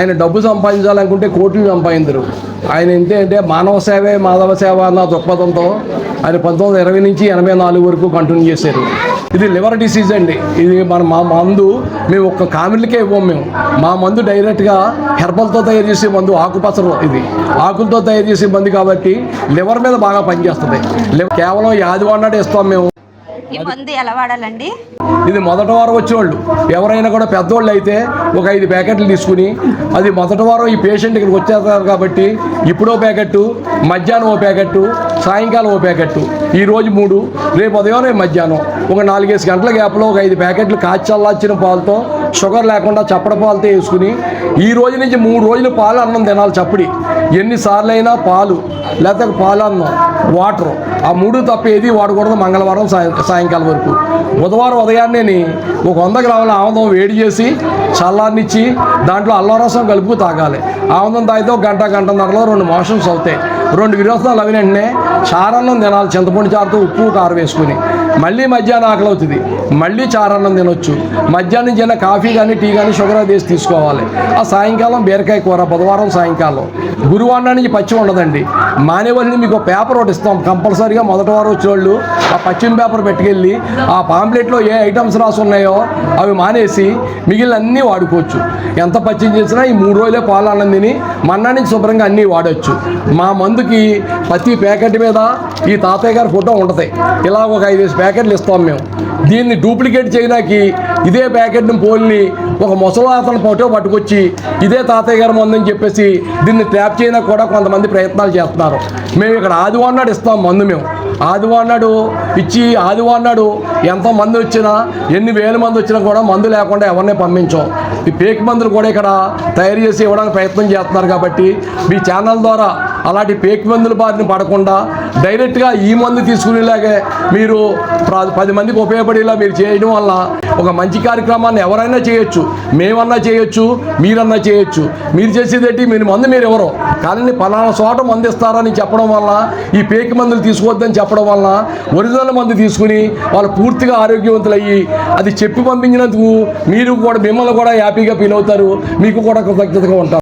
ఆయన డబ్బు సంపాదించాలనుకుంటే కోట్లు సంపాదించరు. ఆయన ఏంటంటే మానవ సేవే మాధవ సేవ అన్న దృక్పథంతో ఆయన పంతొమ్మిది వందల ఇరవై నుంచి ఎనభై నాలుగు వరకు కంటిన్యూ చేశారు. ఇది లివర్ డిసీజ్ అండి. ఇది మన మా మందు మేము ఒక్క కామిళ్ళకే ఇవ్వం మేము. మా మందు డైరెక్ట్గా హెర్బల్తో తయారు చేసే మందు ఆకుపసరు ఇది. ఆకులతో తయారు చేసే మందు కాబట్టి లివర్ మీద బాగా పనిచేస్తుంది. లివర్ కేవలం నాడే ఇస్తాం మేము. ఈ మందు ఎలా వాడాలండి? ఇది మొదటి వారం వచ్చేవాళ్ళు. ఎవరైనా కూడా పెద్దోళ్ళు అయితే ఒక ఐదు ప్యాకెట్లు తీసుకుని అది మొదటి వారం ఈ పేషెంట్ ఇక్కడికి వచ్చేస్తారు కాబట్టి ఇప్పుడో ప్యాకెట్టు మధ్యాహ్నం ఓ ప్యాకెట్టు సాయంకాలం ఓ ప్యాకెట్టు. ఈరోజు మూడు రేపు ఉదయం రేపు మధ్యాహ్నం. ఒక నాలుగేసి గంటల గ్యాప్లో ఒక ఐదు ప్యాకెట్లు కాచి పాలతో షుగర్ లేకుండా చప్పడ పాలతో వేసుకుని ఈ రోజు నుంచి మూడు రోజులు పాలు అన్నం తినాలి చప్పడి. ఎన్నిసార్లు అయినా పాలు లేకపోతే పాలు అన్నం వాటర్. ఆ మూడు తప్ప ఏది వాడకూడదు మంగళవారం సాయం సాయంకాలం వరకు. బుధవారం ఉదయాన్నే ఒక వంద గ్రాముల ఆముదం వేడి చేసి చల్లార్నిచ్చి దాంట్లో అల్లం రసం కలుపుకు తాగాలి. ఆముదం తాగితే ఒక గంట గంటన్నరలో రెండు మోషన్స్ అవుతాయి రెండు విరోచనాలు అవి వెంటనే చారన్నం తినాలి చింతపండు చారుతో ఉప్పు కారం వేసుకుని. మళ్ళీ మధ్యాహ్నం ఆకలి అవుతుంది. మళ్ళీ చారన్నం తినొచ్చు. మధ్యాహ్నం చిన్న కాఫీ కానీ టీ కానీ షుగర్ అది వేసి తీసుకోవాలి. ఆ సాయంకాలం బీరకాయ కూర బుధవారం సాయంకాలం. గురువారం నుంచి పచ్చి ఉండదండి. మానేవాళ్ళని మీకు పేపర్ ఒకటి ఇస్తాం. కంపల్సరీగా మొదటి వారం వచ్చేవాళ్ళు ఆ పశ్చిమ పేపర్ పెట్టుకెళ్ళి ఆ పాంప్లెట్లో ఏ ఐటమ్స్ రాసి ఉన్నాయో అవి మానేసి మిగిలిన అన్నీ వాడుకోవచ్చు. ఎంత పచ్చిం చేసినా ఈ మూడు రోజులే పాలు అన్నం తిని మన్నా నుంచి శుభ్రంగా అన్నీ వాడచ్చు. మా మందుకి ప్రతి ప్యాకెట్ మీద ఈ తాతయ్య గారి ఫోటో ఉంటుంది. ఇలా ఒక ఐదు ప్యాకెట్లు ఇస్తాం మేము. దీన్ని డూప్లికేట్ చేయడానికి ఇదే ప్యాకెట్ని పోలిని ఒక ముసలాతను ఫోటో పట్టుకొచ్చి ఇదే తాతయ్య గారి మందు అని చెప్పేసి దీన్ని ట్యాప్ చేయడానికి కూడా కొంతమంది ప్రయత్నాలు చేస్తున్నారు. మేము ఇక్కడ ఆదివారం నాడు ఇస్తాం మందు మేము. ఆదివారం నాడు ఇచ్చి ఆదివారం నాడు ఎంతమంది వచ్చినా ఎన్ని వేల మంది వచ్చినా కూడా మందు లేకుండా ఎవరిని పంపించాం. ఈ పేక్ మందులు కూడా ఇక్కడ తయారు చేసి ఇవ్వడానికి ప్రయత్నం చేస్తున్నారు కాబట్టి మీ ఛానల్ ద్వారా అలాంటి పేక్ మందుల బారిన పడకుండా డైరెక్ట్గా ఈ మందు తీసుకునేలాగే మీరు పది మందికి ఉపయోగపడేలా మీరు చేయడం వల్ల ఒక మంచి కార్యక్రమాన్ని ఎవరైనా చేయొచ్చు. మేమన్నా చేయొచ్చు మీరన్నా చేయొచ్చు. మీరు చేసేది ఏంటి? మీరు మందు మీరు ఎవరో కానీ పలానా చోట మంది ఇస్తారని చెప్పడం వల్ల ఈ పేకి మందులు తీసుకోవద్దని చెప్పడం వల్ల ఒరిజినల్ మందు తీసుకుని వాళ్ళు పూర్తిగా ఆరోగ్యవంతులయ్యి అది చెప్పి పంపించినందుకు మీరు కూడా మిమ్మల్ని కూడా హ్యాపీగా ఫీల్ అవుతారు. మీకు కూడా కృతజ్ఞతగా ఉంటారు